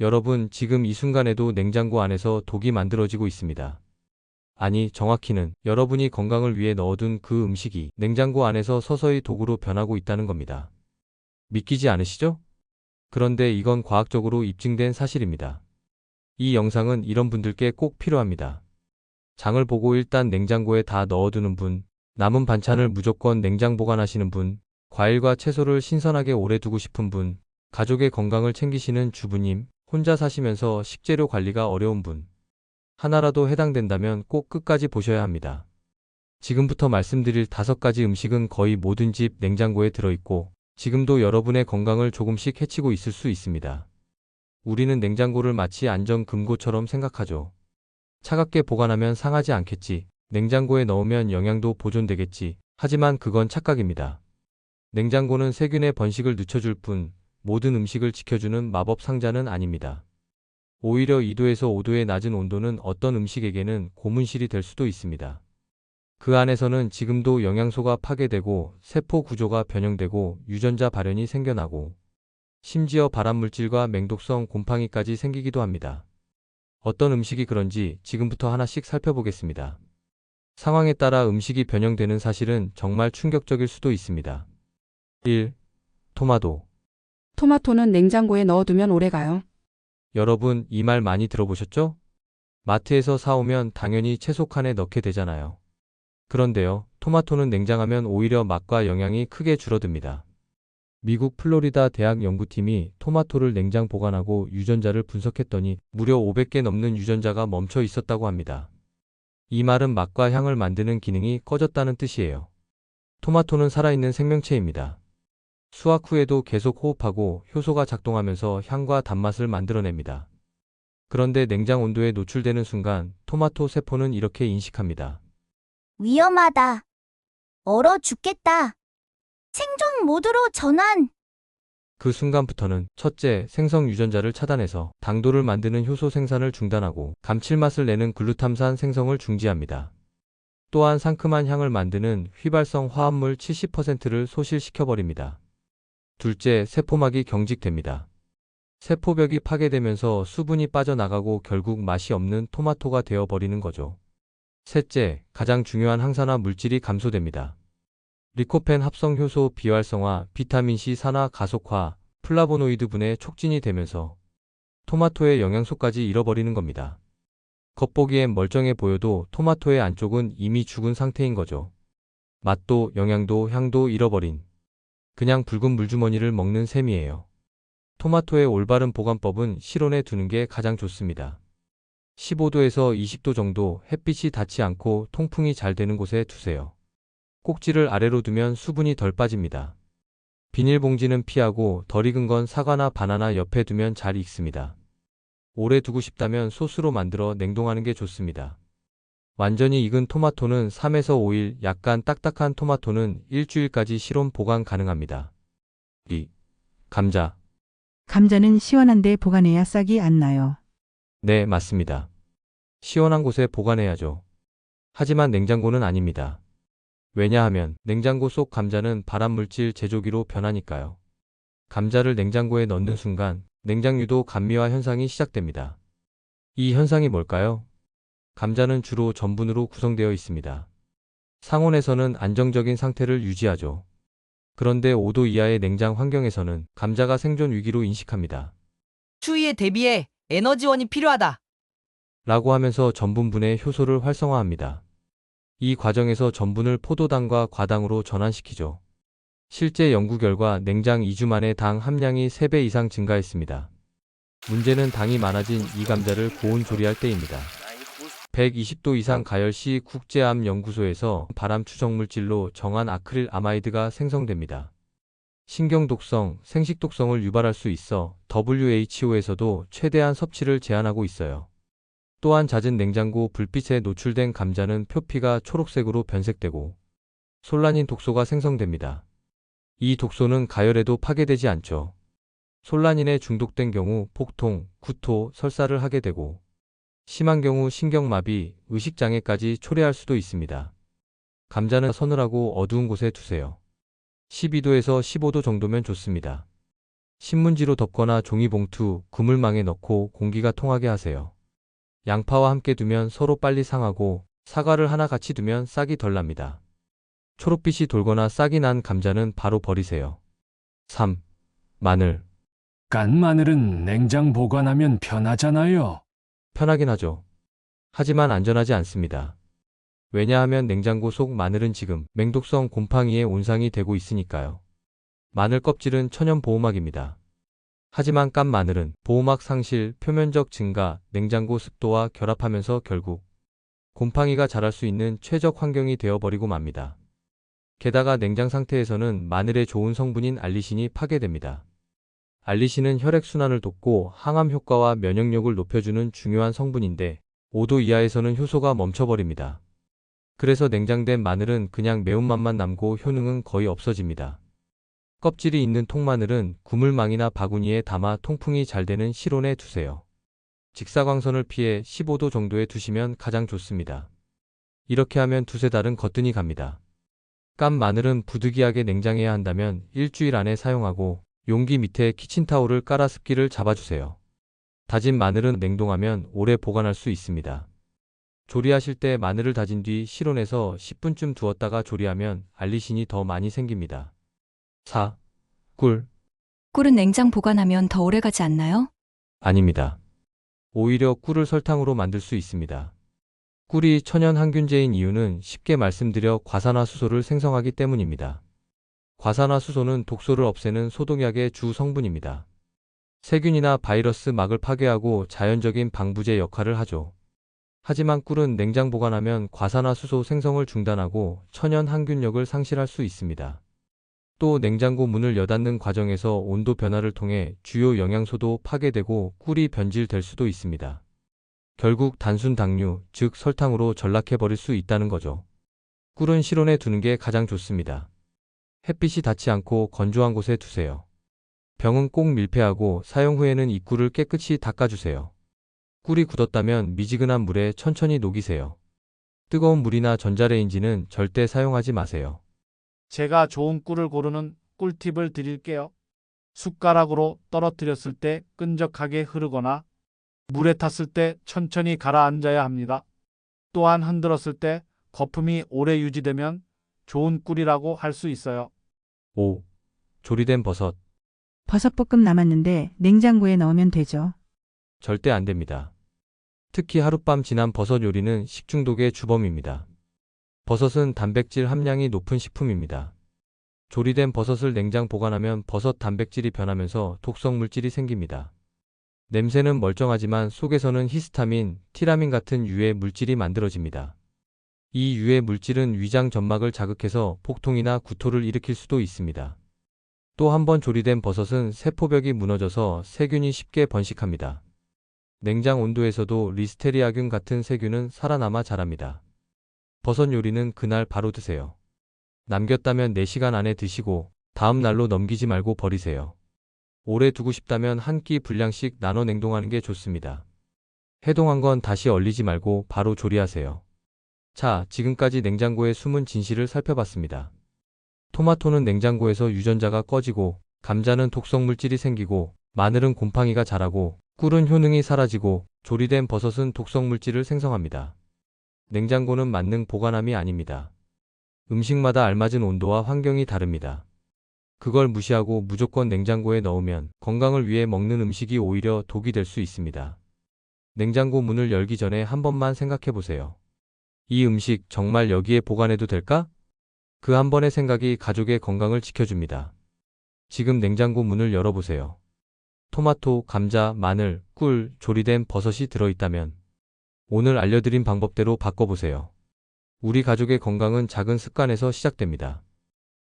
여러분, 지금 이 순간에도 냉장고 안에서 독이 만들어지고 있습니다. 아니, 정확히는 여러분이 건강을 위해 넣어둔 그 음식이 냉장고 안에서 서서히 독으로 변하고 있다는 겁니다. 믿기지 않으시죠? 그런데 이건 과학적으로 입증된 사실입니다. 이 영상은 이런 분들께 꼭 필요합니다. 장을 보고 일단 냉장고에 다 넣어두는 분, 남은 반찬을 무조건 냉장 보관하시는 분, 과일과 채소를 신선하게 오래 두고 싶은 분, 가족의 건강을 챙기시는 주부님, 혼자 사시면서 식재료 관리가 어려운 분. 하나라도 해당된다면 꼭 끝까지 보셔야 합니다. 지금부터 말씀드릴 다섯 가지 음식은 거의 모든 집 냉장고에 들어있고, 지금도 여러분의 건강을 조금씩 해치고 있을 수 있습니다. 우리는 냉장고를 마치 안전금고처럼 생각하죠. 차갑게 보관하면 상하지 않겠지, 냉장고에 넣으면 영양도 보존되겠지, 하지만 그건 착각입니다. 냉장고는 세균의 번식을 늦춰줄 뿐, 모든 음식을 지켜주는 마법 상자는 아닙니다. 오히려 2도에서 5도의 낮은 온도는 어떤 음식에게는 고문실이 될 수도 있습니다. 그 안에서는 지금도 영양소가 파괴되고 세포 구조가 변형되고 유전자 발현이 생겨나고 심지어 발암물질과 맹독성 곰팡이까지 생기기도 합니다. 어떤 음식이 그런지 지금부터 하나씩 살펴보겠습니다. 상황에 따라 음식이 변형되는 사실은 정말 충격적일 수도 있습니다. 1. 토마토. 토마토는 냉장고에 넣어두면 오래가요. 여러분, 이 말 많이 들어보셨죠? 마트에서 사오면 당연히 채소 칸에 넣게 되잖아요. 그런데요, 토마토는 냉장하면 오히려 맛과 영양이 크게 줄어듭니다. 미국 플로리다 대학 연구팀이 토마토를 냉장 보관하고 유전자를 분석했더니 무려 500개 넘는 유전자가 멈춰 있었다고 합니다. 이 말은 맛과 향을 만드는 기능이 꺼졌다는 뜻이에요. 토마토는 살아있는 생명체입니다. 수확 후에도 계속 호흡하고 효소가 작동하면서 향과 단맛을 만들어냅니다. 그런데 냉장 온도에 노출되는 순간 토마토 세포는 이렇게 인식합니다. 위험하다. 얼어 죽겠다. 생존 모드로 전환. 그 순간부터는 첫째, 생성 유전자를 차단해서 당도를 만드는 효소 생산을 중단하고 감칠맛을 내는 글루탐산 생성을 중지합니다. 또한 상큼한 향을 만드는 휘발성 화합물 70%를 소실시켜버립니다. 둘째, 세포막이 경직됩니다. 세포벽이 파괴되면서 수분이 빠져나가고 결국 맛이 없는 토마토가 되어버리는 거죠. 셋째, 가장 중요한 항산화 물질이 감소됩니다. 리코펜 합성 효소 비활성화, 비타민C 산화 가속화, 플라보노이드 분해 촉진이 되면서 토마토의 영양소까지 잃어버리는 겁니다. 겉보기엔 멀쩡해 보여도 토마토의 안쪽은 이미 죽은 상태인 거죠. 맛도 영양도 향도 잃어버린 그냥 붉은 물주머니를 먹는 셈이에요. 토마토의 올바른 보관법은 실온에 두는 게 가장 좋습니다. 15도에서 20도 정도 햇빛이 닿지 않고 통풍이 잘 되는 곳에 두세요. 꼭지를 아래로 두면 수분이 덜 빠집니다. 비닐봉지는 피하고 덜 익은 건 사과나 바나나 옆에 두면 잘 익습니다. 오래 두고 싶다면 소스로 만들어 냉동하는 게 좋습니다. 완전히 익은 토마토는 3에서 5일, 약간 딱딱한 토마토는 일주일까지 실온 보관 가능합니다. 2. 감자. 감자는 시원한데 보관해야 싹이 안 나요. 네, 맞습니다. 시원한 곳에 보관해야죠. 하지만 냉장고는 아닙니다. 왜냐하면 냉장고 속 감자는 발암물질 제조기로 변하니까요. 감자를 냉장고에 넣는 순간 냉장유도 감미화 현상이 시작됩니다. 이 현상이 뭘까요? 감자는 주로 전분으로 구성되어 있습니다. 상온에서는 안정적인 상태를 유지하죠. 그런데 5도 이하의 냉장 환경에서는 감자가 생존 위기로 인식합니다. 추위에 대비해 에너지원이 필요하다. 라고 하면서 전분분해 효소를 활성화합니다. 이 과정에서 전분을 포도당과 과당으로 전환시키죠. 실제 연구 결과 냉장 2주 만에 당 함량이 3배 이상 증가했습니다. 문제는 당이 많아진 이 감자를 고온 조리할 때입니다. 120도 이상 가열 시 국제암연구소에서 발암 추정 물질로 정한 아크릴 아마이드가 생성됩니다. 신경 독성, 생식 독성을 유발할 수 있어 WHO에서도 최대한 섭취를 제한하고 있어요. 또한 잦은 냉장고 불빛에 노출된 감자는 표피가 초록색으로 변색되고 솔라닌 독소가 생성됩니다. 이 독소는 가열에도 파괴되지 않죠. 솔라닌에 중독된 경우 폭통, 구토, 설사를 하게 되고 심한 경우 신경마비, 의식장애까지 초래할 수도 있습니다. 감자는 서늘하고 어두운 곳에 두세요. 12도에서 15도 정도면 좋습니다. 신문지로 덮거나 종이봉투, 그물망에 넣고 공기가 통하게 하세요. 양파와 함께 두면 서로 빨리 상하고 사과를 하나 같이 두면 싹이 덜 납니다. 초록빛이 돌거나 싹이 난 감자는 바로 버리세요. 3. 마늘. 깐 마늘은 냉장 보관하면 편하잖아요. 편하긴 하죠. 하지만 안전하지 않습니다. 왜냐하면 냉장고 속 마늘은 지금 맹독성 곰팡이의 온상이 되고 있으니까요. 마늘 껍질은 천연 보호막입니다. 하지만 깐 마늘은 보호막 상실, 표면적 증가, 냉장고 습도와 결합하면서 결국 곰팡이가 자랄 수 있는 최적 환경이 되어버리고 맙니다. 게다가 냉장 상태에서는 마늘의 좋은 성분인 알리신이 파괴됩니다. 알리신은 혈액순환을 돕고 항암 효과와 면역력을 높여주는 중요한 성분인데 5도 이하에서는 효소가 멈춰버립니다. 그래서 냉장된 마늘은 그냥 매운맛만 남고 효능은 거의 없어집니다. 껍질이 있는 통마늘은 구물망이나 바구니에 담아 통풍이 잘 되는 실온에 두세요. 직사광선을 피해 15도 정도에 두시면 가장 좋습니다. 이렇게 하면 두세 달은 거뜬히 갑니다. 깐 마늘은 부득이하게 냉장해야 한다면 일주일 안에 사용하고 용기 밑에 키친타올을 깔아 습기를 잡아주세요. 다진 마늘은 냉동하면 오래 보관할 수 있습니다. 조리하실 때 마늘을 다진 뒤 실온에서 10분쯤 두었다가 조리하면 알리신이 더 많이 생깁니다. 4. 꿀. 꿀은 냉장 보관하면 더 오래 가지 않나요? 아닙니다. 오히려 꿀을 설탕으로 만들 수 있습니다. 꿀이 천연 항균제인 이유는 쉽게 말씀드려 과산화수소를 생성하기 때문입니다. 과산화수소는 독소를 없애는 소독약의 주 성분입니다. 세균이나 바이러스 막을 파괴하고 자연적인 방부제 역할을 하죠. 하지만 꿀은 냉장 보관하면 과산화수소 생성을 중단하고 천연 항균력을 상실할 수 있습니다. 또 냉장고 문을 여닫는 과정에서 온도 변화를 통해 주요 영양소도 파괴되고 꿀이 변질될 수도 있습니다. 결국 단순 당류, 즉 설탕으로 전락해버릴 수 있다는 거죠. 꿀은 실온에 두는 게 가장 좋습니다. 햇빛이 닿지 않고 건조한 곳에 두세요. 병은 꼭 밀폐하고 사용 후에는 이 꿀을 깨끗이 닦아주세요. 꿀이 굳었다면 미지근한 물에 천천히 녹이세요. 뜨거운 물이나 전자레인지는 절대 사용하지 마세요. 제가 좋은 꿀을 고르는 꿀팁을 드릴게요. 숟가락으로 떨어뜨렸을 때 끈적하게 흐르거나 물에 탔을 때 천천히 가라앉아야 합니다. 또한 흔들었을 때 거품이 오래 유지되면 좋은 꿀이라고 할 수 있어요. 5. 조리된 버섯. 버섯볶음 남았는데 냉장고에 넣으면 되죠. 절대 안 됩니다. 특히 하룻밤 지난 버섯 요리는 식중독의 주범입니다. 버섯은 단백질 함량이 높은 식품입니다. 조리된 버섯을 냉장 보관하면 버섯 단백질이 변하면서 독성 물질이 생깁니다. 냄새는 멀쩡하지만 속에서는 히스타민, 티라민 같은 유해 물질이 만들어집니다. 이 유해 물질은 위장 점막을 자극해서 복통이나 구토를 일으킬 수도 있습니다. 또 한 번 조리된 버섯은 세포벽이 무너져서 세균이 쉽게 번식합니다. 냉장 온도에서도 리스테리아균 같은 세균은 살아남아 자랍니다. 버섯 요리는 그날 바로 드세요. 남겼다면 4시간 안에 드시고 다음 날로 넘기지 말고 버리세요. 오래 두고 싶다면 한 끼 분량씩 나눠 냉동하는 게 좋습니다. 해동한 건 다시 얼리지 말고 바로 조리하세요. 자, 지금까지 냉장고의 숨은 진실을 살펴봤습니다. 토마토는 냉장고에서 유전자가 꺼지고, 감자는 독성 물질이 생기고, 마늘은 곰팡이가 자라고, 꿀은 효능이 사라지고, 조리된 버섯은 독성 물질을 생성합니다. 냉장고는 만능 보관함이 아닙니다. 음식마다 알맞은 온도와 환경이 다릅니다. 그걸 무시하고 무조건 냉장고에 넣으면 건강을 위해 먹는 음식이 오히려 독이 될 수 있습니다. 냉장고 문을 열기 전에 한 번만 생각해 보세요. 이 음식 정말 여기에 보관해도 될까? 그 한 번의 생각이 가족의 건강을 지켜줍니다. 지금 냉장고 문을 열어보세요. 토마토, 감자, 마늘, 꿀, 조리된 버섯이 들어있다면 오늘 알려드린 방법대로 바꿔보세요. 우리 가족의 건강은 작은 습관에서 시작됩니다.